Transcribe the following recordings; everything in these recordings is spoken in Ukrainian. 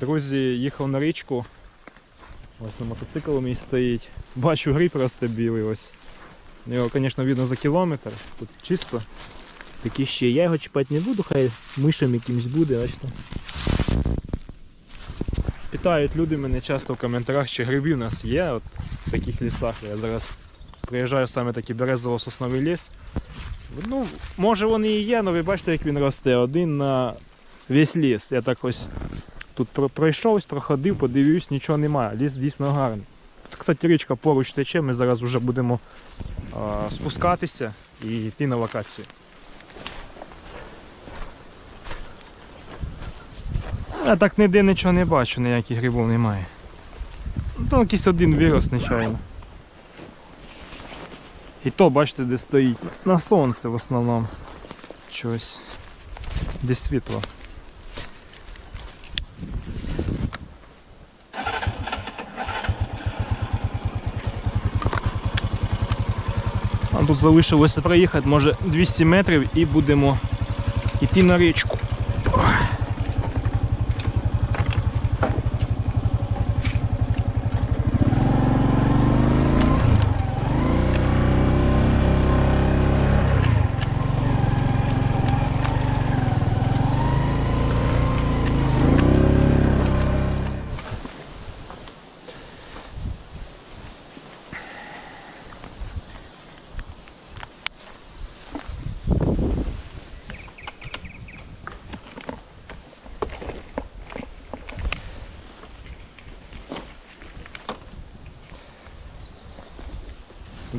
Друзі, їхав на річку. Ось на мотоцикл мій стоїть. Бачу гриб росте білий ось. Його, звісно, видно за кілометр. Тут чисто. Такі ще. Я його чіпати не буду, хай мишем якимсь буде, бачите. Питають люди мене часто в коментарях, чи гриби у нас є от в таких лісах. Я зараз приїжджаю саме такий березово-сосновий ліс. Ну, може вони і є, але ви бачите, як він росте. Один на весь ліс. Я так ось тут пройшовсь, проходив, подивився, нічого немає. Ліс дійсно гарний. Тут, кстати, річка поруч тече, ми зараз вже будемо а, спускатися і йти на локацію. Я так ніде нічого не бачу, ніяких грибів немає. Ну, там якийсь один вирос нечайно. І то, бачите, де стоїть. На сонце в основному. Щось. Де світло. Тут залишилося проїхати, може 200 метрів і будемо йти на річку.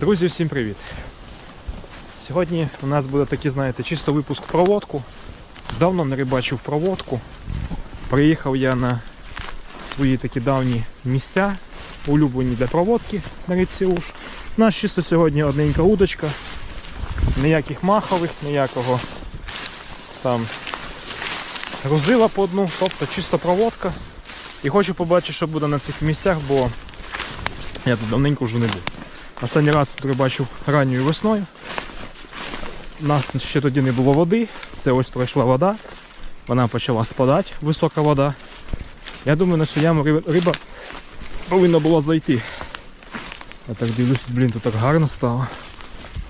Друзі, всім привіт! Сьогодні у нас буде такий, знаєте, чисто випуск проводку. Давно не рибачив проводку. Приїхав я на свої такі давні місця, улюблені для проводки на річці Уж. У нас чисто сьогодні одненька удочка, ніяких махових, ніякого там грузила по дну, тобто чисто проводка. І хочу побачити, що буде на цих місцях, бо я тут давненько вже не був. Останній раз тут рибачив ранньою весною. У нас ще тоді не було води. Це ось пройшла вода. Вона почала спадати, висока вода. Я думаю, на цю яму риба, повинна була зайти. Я так дивлюсь, блін, тут так гарно стало.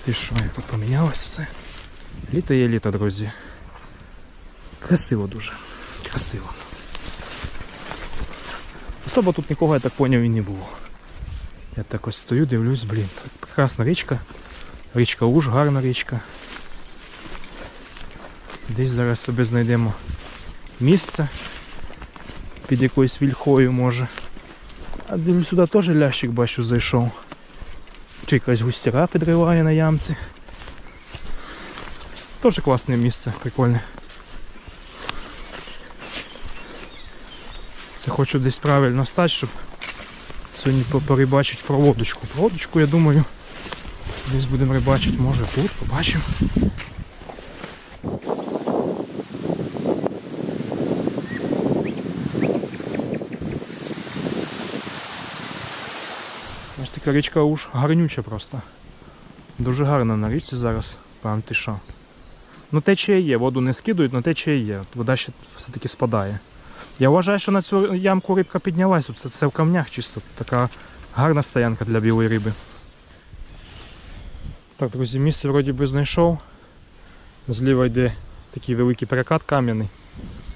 Ти що, як тут помінялося все? Літо є літо, друзі. Красиво дуже. Красиво. Особо тут нікого, я так поняв, і не було. Я так ось стою, дивлюсь, блін. Прекрасна річка. Річка Уж, гарна річка. Десь зараз собі знайдемо місце під якоюсь вільхою може. А дивлюсь, сюди теж лящик бачу зайшов. Чи якась густяра підриває на ямці. Теж класне місце, прикольне. Це хочу десь правильно стати, щоб Сьогодні по- порибачить проводочку. Проводочку, я думаю, десь будемо рибачити, може тут, побачимо. Така річка уж гарнюча просто. Дуже гарна на річці зараз, прям ти що. Ну течія є, воду не скидують, але течія є. Вода ще все-таки спадає. Я вважаю, що на цю ямку рибка піднялась, тут це, в камнях чисто. Така гарна стоянка для білої риби. Так, друзі, місце вроді би знайшов. Зліва йде такий великий перекат кам'яний.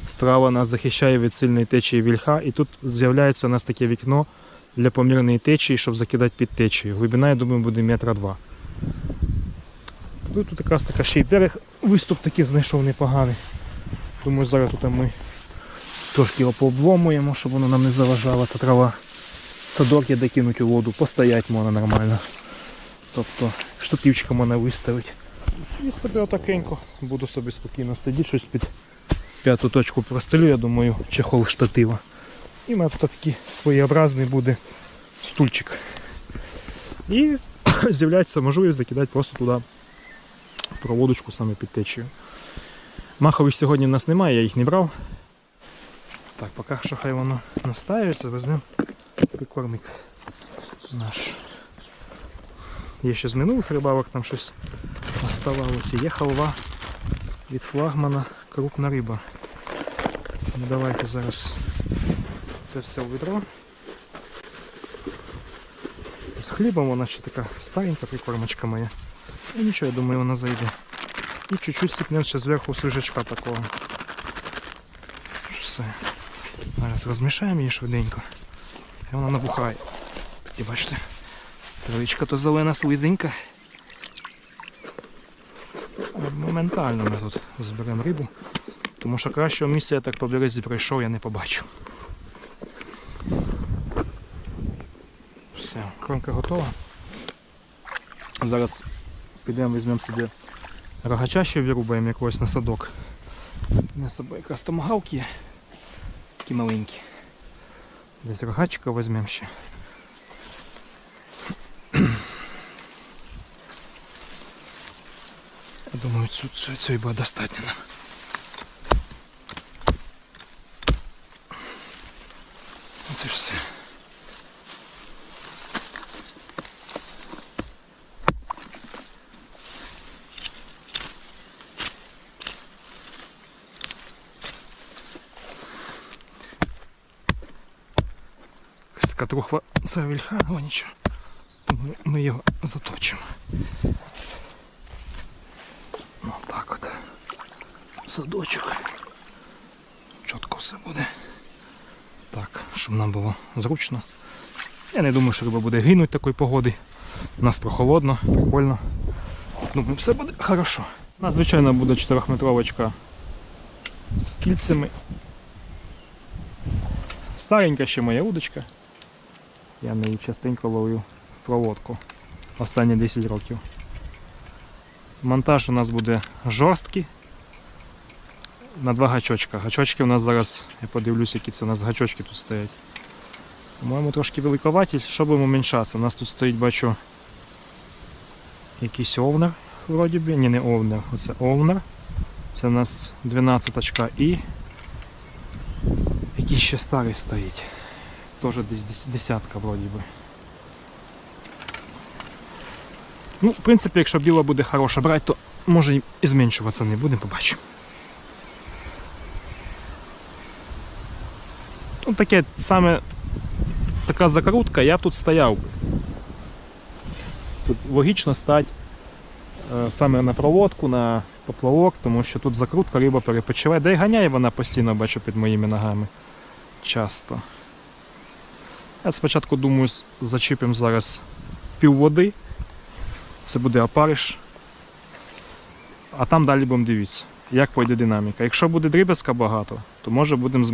Справа нас захищає від сильної течії вільха, і тут з'являється у нас таке вікно для помірної течії, щоб закидати під течію. Глибина, я думаю, буде метра два. Тут якраз така ще й берег, виступ такий знайшов непоганий. Думаю, зараз тут ми Трошки його пообломуємо, щоб воно нам не заважало, ця трава. Садок я докинуть у воду, постоять можна нормально. Тобто штативчика можна виставити. І собі отакенько буду собі спокійно сидіти, щось під п'яту точку простелю, я думаю, чехол штатива. І в мене такий своєобразний буде стульчик. І з'являється можливість закидати просто туди проводочку саме під течію. Махових сьогодні в нас немає, я їх не брав. Так, поки що хай воно настаюється, візьмемо прикормик наш. Є ще з минулих рибалок там щось оставалося. Є халва від флагмана крупна риба. Ну, давайте зараз це все в відро. З хлібом вона ще така старенька прикормочка моя. Ну нічого, я думаю, вона зайде. І чуть-чуть сипнем ще зверху свіжачка такого. Все. Зараз розмішаємо її швиденько. І вона набухає. Такі бачите. Травичка то зелена слизенька. Моментально ми тут зберемо рибу. Тому що кращого місця я так по березі пройшов, я не побачу. Все, кромка готова. Зараз підемо візьмемо собі рогача ще вирубаємо якогось на садок. На собою якраз томагавки є. Такі маленькі. Десь рогачика візьмемо ще. Я думаю, цю, цю, цю достатньо нам. От і все. Трухва але нічого. Ми, ми його заточимо. Ну так от. Садочок. Чітко все буде. Так, щоб нам було зручно. Я не думаю, що риба буде гинути такої погоди. У нас прохолодно, прикольно. Думаю, все буде хорошо. У нас, звичайно, буде 4-метровочка з кільцями. Старенька ще моя удочка. Я її частенько ловлю в проводку останні 10 років. Монтаж у нас буде жорсткий. На два гачочка. Гачочки у нас зараз, я подивлюсь, які це у нас гачочки тут стоять. По-моєму, трошки великоваті, щоб їм уменьшатися. У нас тут стоїть, бачу, якийсь овнер, вроді би. Ні, не овнер, оце овнер. Це у нас 12 очка і якийсь ще старий стоїть. Теж десь десятка вроді би. Ну, в принципі, якщо біла буде хороша брати, то може і зменшуватися не буде, побачимо. Ну, таке саме така закрутка, я тут стояв. би. Тут логічно стати е, саме на проводку, на поплавок, тому що тут закрутка, риба перепочиває. Да і ганяє вона постійно, бачу, під моїми ногами. Часто. Я спочатку думаю, з- зачіпимо зараз пів води. Це буде опариш. А там далі будемо дивитися, як пойде динаміка. Якщо буде дріб'язка багато, то може будемо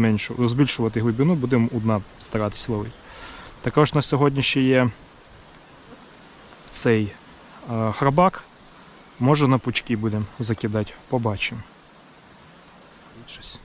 збільшувати глибину, будемо у дна старатись ловити. Також на сьогодні ще є цей е, храбак. Може на пучки будемо закидати, побачимо. Щось.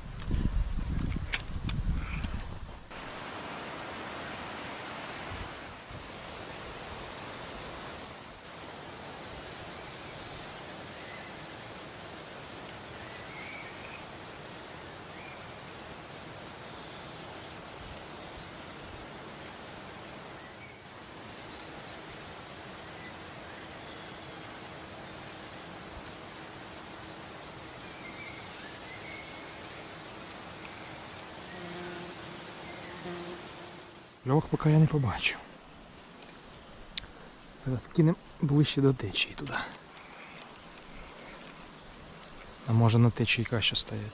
Льох поки я не побачу. Зараз кинемо ближче до течії туди. А може на течії краще стоять.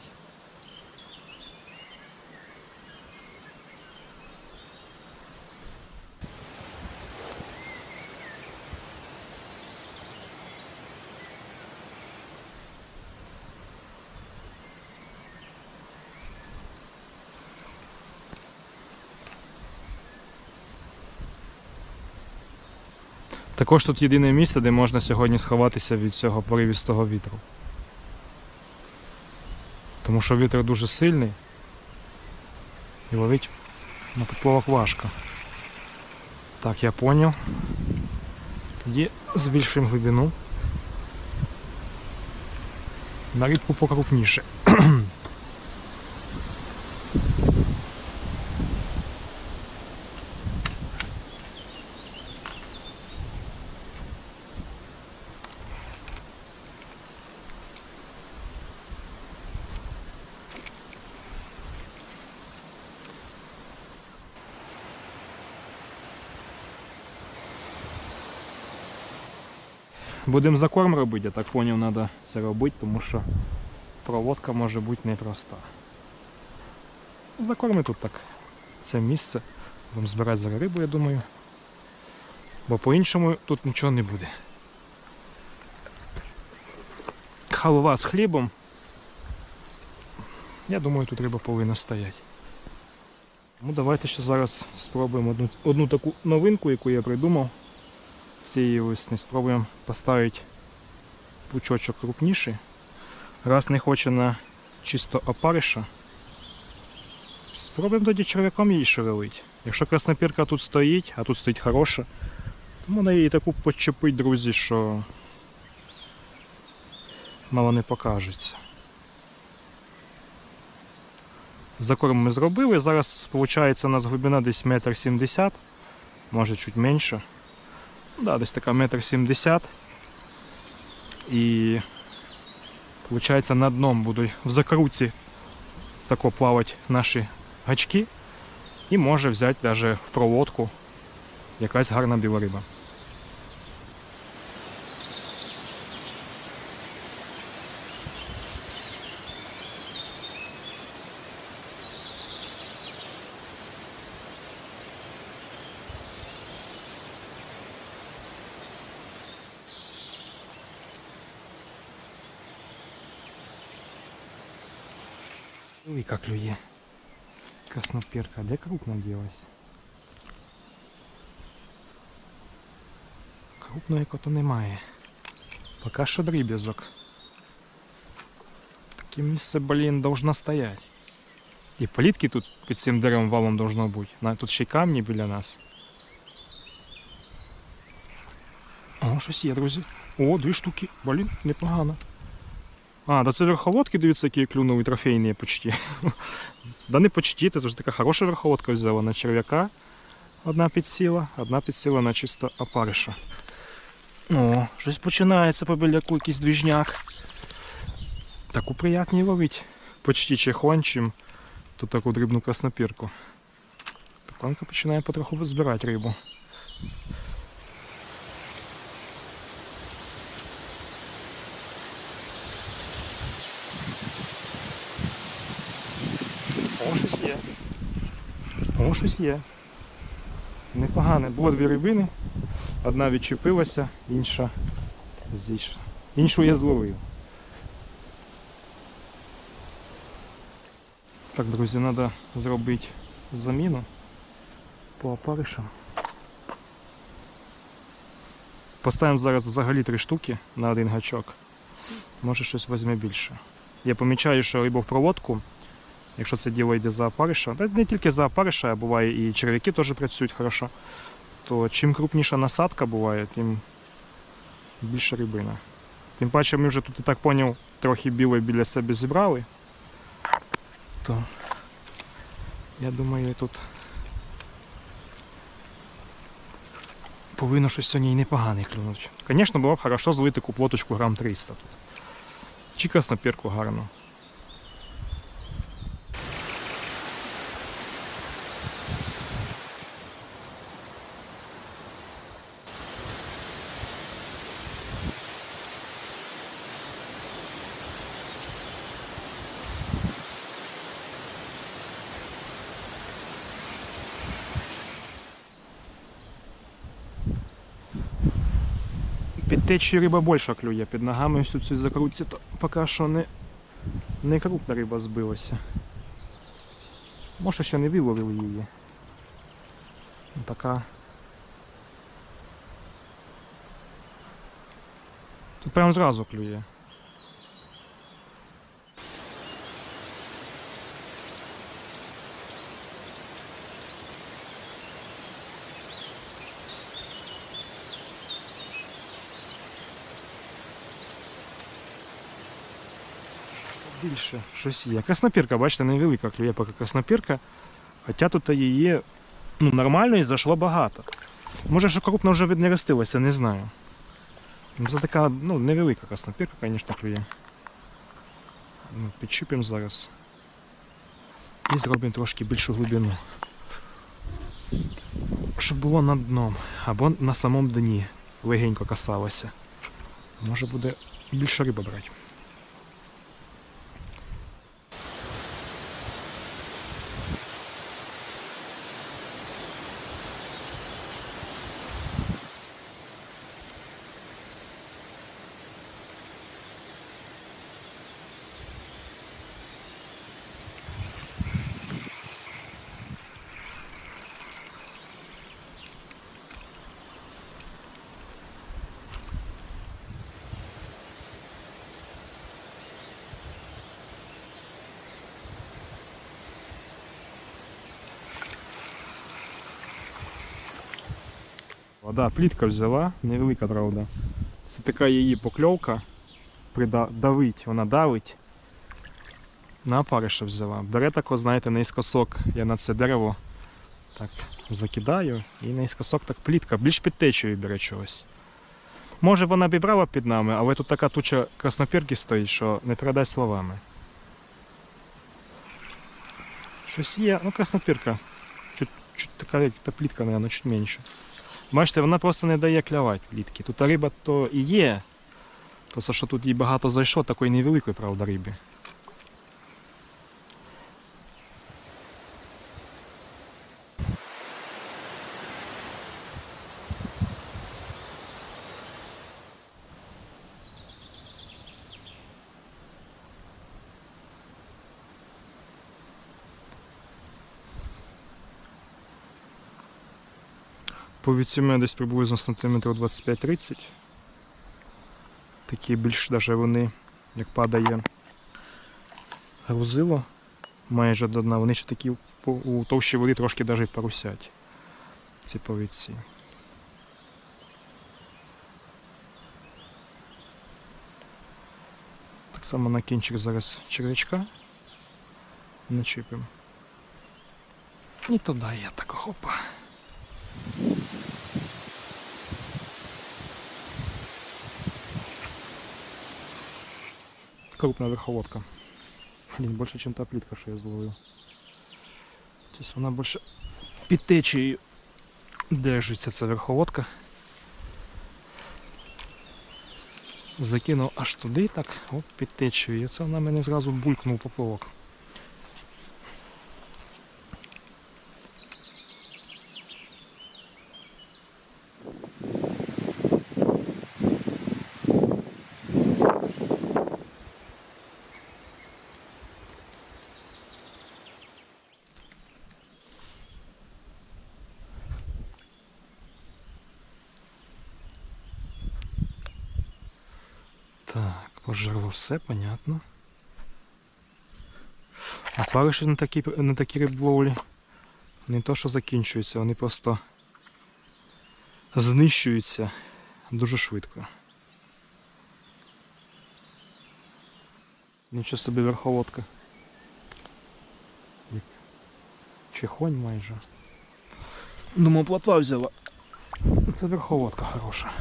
Також тут єдине місце, де можна сьогодні сховатися від цього поривістого вітру. Тому що вітер дуже сильний і ловить на поплавок важко. Так, я поняв. Тоді збільшуємо глибину. На рибку покрупніше. Будемо закорм робити, я так поняв, треба це робити, тому що проводка може бути непроста. Закорми тут так. Це місце. Будемо збирати зараз рибу, я думаю. Бо по-іншому тут нічого не буде. Халва з хлібом. Я думаю, тут риба повинна стояти. Ну, давайте ще зараз спробуємо одну, одну таку новинку, яку я придумав цієї весни. Спробуємо поставити пучочок крупніший. Раз не хоче на чисто опариша. Спробуємо тоді черв'яком її шевелити. Якщо краснопірка тут стоїть, а тут стоїть хороша, то можна її таку почепить, друзі, що мало не покажеться. Закорм ми зробили. Зараз виходить у нас глибина десь метр сімдесят, може чуть менше. Ну, да, десь така метр сімдесят. І виходить на дном будуть в закрутці тако плавати наші гачки. І може взяти навіть в проводку якась гарна біла риба. Велика клює. Красноперка, де крупна ділась? Крупної кота немає. Поки що дріб'язок. Таке місце, блін, должно стояти. І політки тут під цим деревом валом должно бути. Тут ще й камні біля нас. О, щось є, друзі. О, дві штуки. Блін, непогано. А, да це верховодки, дивіться, які клюнули трофейні почти. да не почти, це завжди така хороша верховодка взяла на черв'яка. Одна підсіла, одна підсіла на чисто опариша. О, щось починається по біляку, якийсь двіжняк. Таку приятні ловить. Почти чехон, чим тут таку дрібну краснопірку. Пеканка починає потроху збирати рибу. О, щось є. О, щось є. Непогане. Було дві рибини. Одна відчепилася, інша зійшла. Іншу я зловив. Так, друзі, треба зробити заміну по опаришам. Поставимо зараз взагалі три штуки на один гачок. Може щось візьме більше. Я помічаю, що риба в проводку, якщо це діло йде за опариша, та не тільки за опариша, а буває і черв'яки теж працюють хорошо, то чим крупніша насадка буває, тим більше рибина. Тим паче ми вже тут, я так поняв, трохи білої біля себе зібрали. То я думаю, тут повинно щось сьогодні і непогане клюнути. Звісно, було б хорошо злити таку плоточку грам 300 тут. Чи краснопірку гарно. Під риба більше клює, під ногами всю цю закрутці, то поки що не, не крупна риба збилася. Може ще не виловив її. Ну, Така. Тут прям зразу клює. Більше щось є. Краснопірка, бачите, невелика клює поки краснопірка. Хоча тут її ну, нормально і зайшло багато. Може, що крупно вже віднерестилося, не знаю. Ну, Це така ну, невелика краснопірка, звісно, клює. Ну, Підчіпимо зараз. І зробимо трошки більшу глибину. Щоб було над дном або на самому дні легенько касалося. Може буде більше риби брати. Вода плітка взяла, невелика правда. Це така її покльовка. Придавить, вона давить. На опариша взяла. Бере тако, знаєте, наискосок. Я на це дерево так закидаю і наискосок так плітка, більш під течею бере чогось. Може вона б і брала під нами, але тут така туча краснопірки стоїть, що не передай словами. Щось є, ну краснопірка. Чуть, чуть така як та плітка, мабуть, чуть менше. Бачите, вона просто не дає клявати влітки. Тут риба то і є. Просто що тут їй багато зайшло, такої невеликої, правда, риби. По віці мене десь приблизно сантиметрів 25-30. Такі більш даже вони, як падає грузило майже до дна, вони ще такі у товщі води трошки навіть парусять. Ці повідці. Так само на кінчик зараз червячка начепимо. І туди я так хопа. Крупная верховодка. Блин, больше, чем та плитка, що я зловив. Здесь вона більше під течією держиться ця верховодка. Закинув аж туди так, оп, під. І це вона мене зразу булькнув поплавок. Так, пожерло все, понятно. А париші на такі, на такі риболовлі не то, що закінчуються, вони просто знищуються дуже швидко. Нічого собі верховодка. Чехонь майже. Думав, плотва взяла. Це верховодка хороша.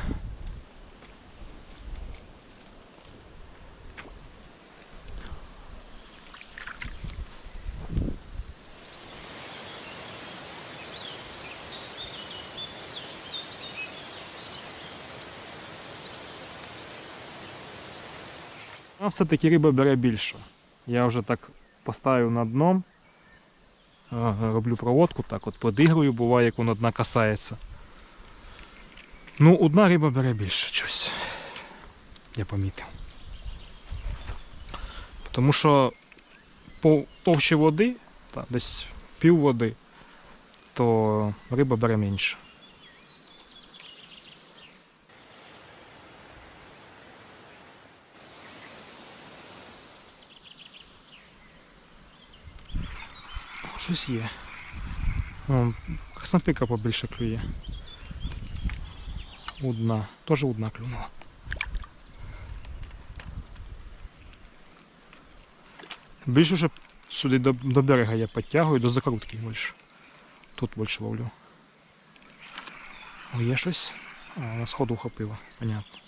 А все-таки риба бере більше. Я вже так поставив на дном. Роблю проводку, так от подигрую, буває, як воно дна касається. Ну, одна риба бере більше щось. Я помітив. Тому що по товщі води, та, десь пів води, то риба бере менше. Щось є. О, краснопіка побільше клює. Одна. Теж одна клюнула. Більше вже сюди до, до берега я підтягую, до закрутки більше. Тут більше ловлю. О, є щось? А, на сходу ухопила, понятно.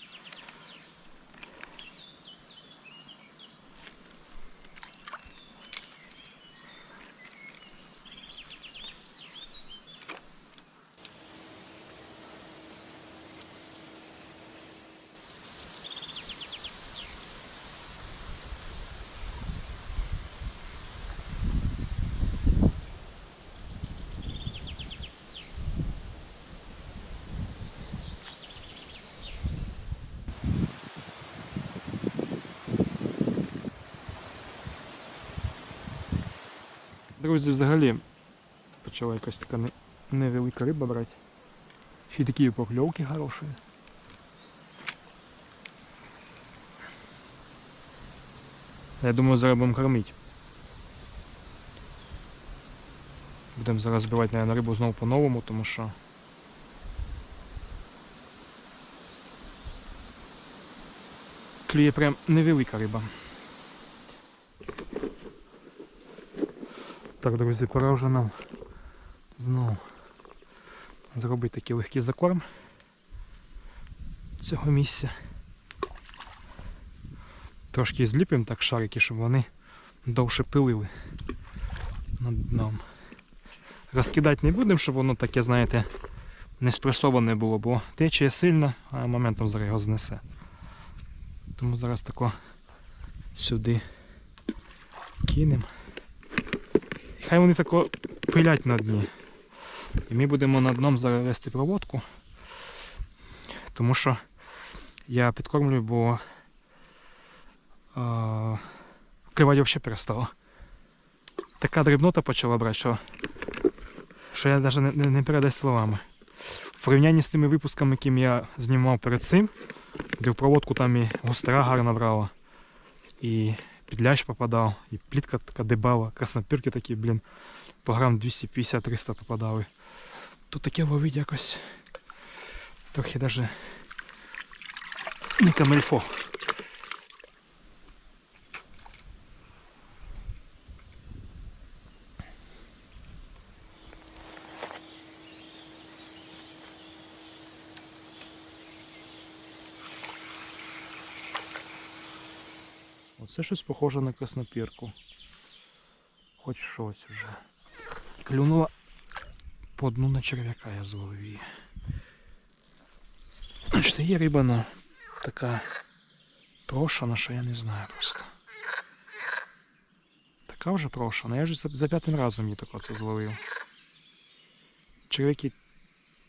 Друзі, взагалі почала якась така невелика риба брати. Ще й такі покльовки хороші. Я думаю, зараз будемо кормити. Будемо зараз збивати, наверное, рибу знову по-новому, тому що. Клює прям невелика риба. Так, друзі, пора вже нам знову зробити такий легкий закорм цього місця. Трошки зліпимо так шарики, щоб вони довше пилили над дном. Розкидати не будемо, щоб воно таке, знаєте, не спресоване було, бо течія сильно, а моментом зараз його знесе. Тому зараз тако сюди кинемо. Хай вони тако пилять на дні. І ми будемо на дном зараз проводку. Тому що я підкормлюю, бо а, клювати взагалі перестало. Така дрібнота почала брати, що, що я навіть не, не, передай словами. В порівнянні з тими випусками, яким я знімав перед цим, де проводку там і густера гарно брала, і підлящ попадав, і плітка така дебала, краснопірки такі, блін, по грам 250-300 попадали. Тут таке ловить якось трохи даже не камельфо. Оце щось похоже на краснопірку. Хоч щось уже. Клюнула по дну на черв'яка я зловив її. Значить, є риба ну, така прошана, що я не знаю просто. Така вже прошана. Я за, за п'ятим разом її тако це зловив. Черв'яки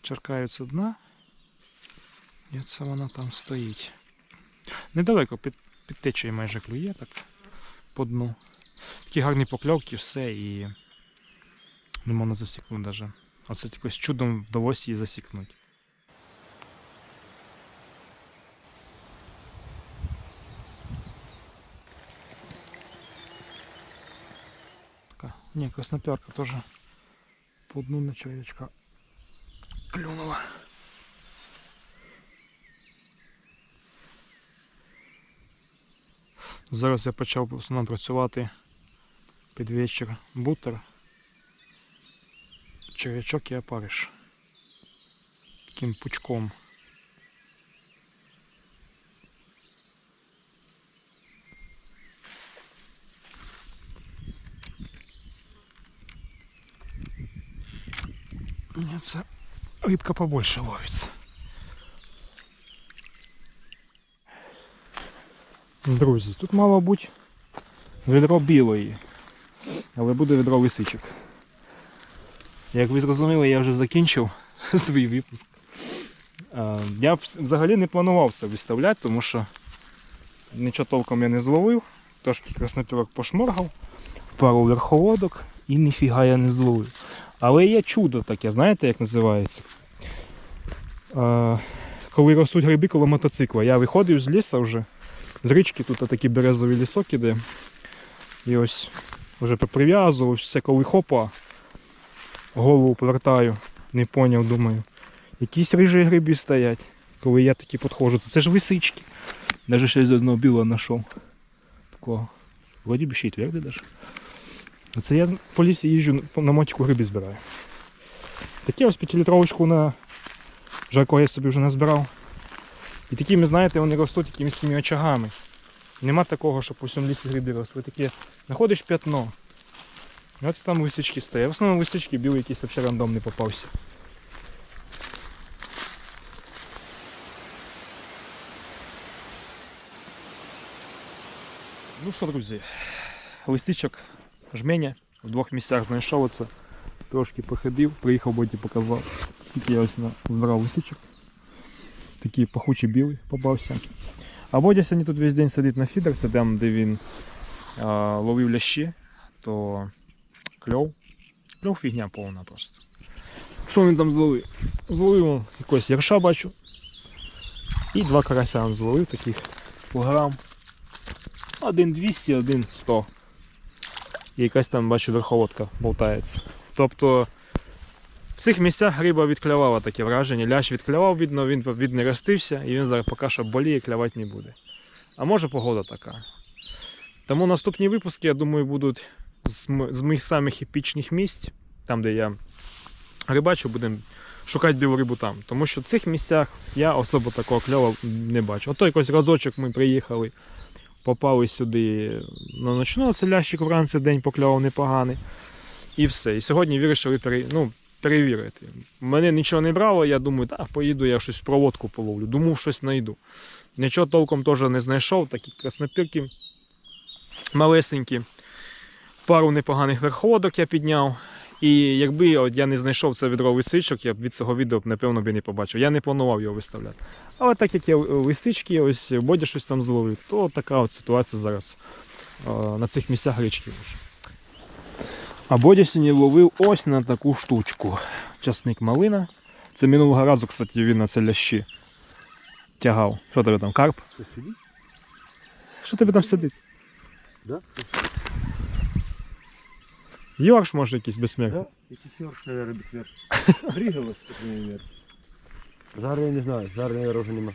черкаються дна. І оце вона там стоїть. Недалеко під, під майже клює так по дну. Такі гарні покльовки, все і не можна засікнути навіть. Оце якось чудом вдалося її засікнути. Така, ні, красноперка теж по дну на червячка клюнула. Зараз я почав в основному працювати під вечір бутер, червячок і опариш. Таким пучком. Ні, це рибка побольше ловиться. Друзі, тут мало бути відро білої, але буде відро лисичок. Як ви зрозуміли, я вже закінчив свій випуск. Я б взагалі не планував це виставляти, тому що нічого толком я не зловив, трошки краснопірок пошморгав, пару верховодок і ніфіга я не зловив. Але є чудо таке, знаєте, як називається? Коли ростуть гриби коло мотоцикла. Я виходив з лісу вже. З річки тут такий березовий лісок іде. І ось вже поприв'язував, все коли хопа, голову повертаю, не поняв, думаю. Якісь рижі гриби стоять, коли я такі підходжу. Це ж лисички. Навіть щось одного білого знайшов. Такого. Вроді би ще й твердий даже. Оце я по лісі їжджу на мотику гриби збираю. Таке ось 5-літровочку на жарко я собі вже назбирав. І такими, знаєте, вони ростуть якимись такими очагами. Нема такого, щоб по всьому лісі гриби росли. Таке знаходиш п'ятно. І оце там лисички стоять. В основному лисички білий якийсь взагалі рандомний попався. Ну що, друзі, лисичок жменя в двох місцях знайшов оце. Трошки походив, приїхав, боті показав, скільки я ось збирав лисичок. Такий пахучий білий попався. А Бодя сьогодні тут весь день сидить на фідер, це там, де він а, ловив лящі, то кльов. Кльов фігня повна просто. Що він там зловив? Зловив он якогось ярша бачу. І два карася він зловив таких грам. Один 200, один 100. І якась там, бачу, верховодка болтається. Тобто в цих місцях риба відклявала таке враження. Лящ відклявав, видно, він віднеростився і він зараз поки що боліє, клявати не буде. А може погода така. Тому наступні випуски, я думаю, будуть з, моїх самих епічних місць, там, де я рибачу, будемо шукати білу рибу там. Тому що в цих місцях я особо такого кльова не бачу. Ото якось разочок ми приїхали, попали сюди на ночну, це лящик вранці день покльовав непоганий. І все. І сьогодні вирішили ну, перевірити. Мене нічого не брало, я думаю, так, поїду, я щось проводку половлю. Думав, щось знайду. Нічого толком теж не знайшов, такі краснопірки малесенькі. Пару непоганих верховодок я підняв. І якби от я не знайшов це відро лисичок, я б від цього відео, напевно, б і не побачив. Я не планував його виставляти. Але так як я листички, ось Бодя щось там зловив, то така от ситуація зараз на цих місцях річки А Бодя ловив ось на таку штучку. Часник малина. Це минулого разу, кстати, він на це лящі тягав. Що тебе там, карп? Ти сидиш? Що тебе там сидить? Да? Йорш може якийсь безсмертний. Да? Якийсь йорш, наверное, біквер. Грігалось, наприклад. Зараз я не знаю, зараз, наверное, вже нема.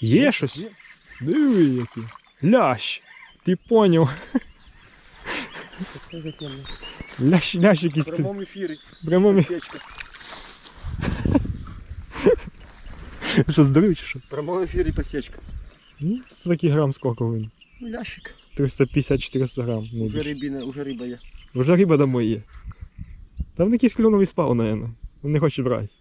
Є щось? Диви який. Лящ. Ти поняв. Лящ, лящ В якийсь. під- прямому ефірі. Прямо Печка. що здурив чи що? В прямому ефірі посечка. Ну, такий грам скільки він? Ну, ящик. 350-400 грам. не Уже рибина, уже риба є. Вже риба домой є. Там якийсь кльоновий спав, наверное. Він не хоче брати.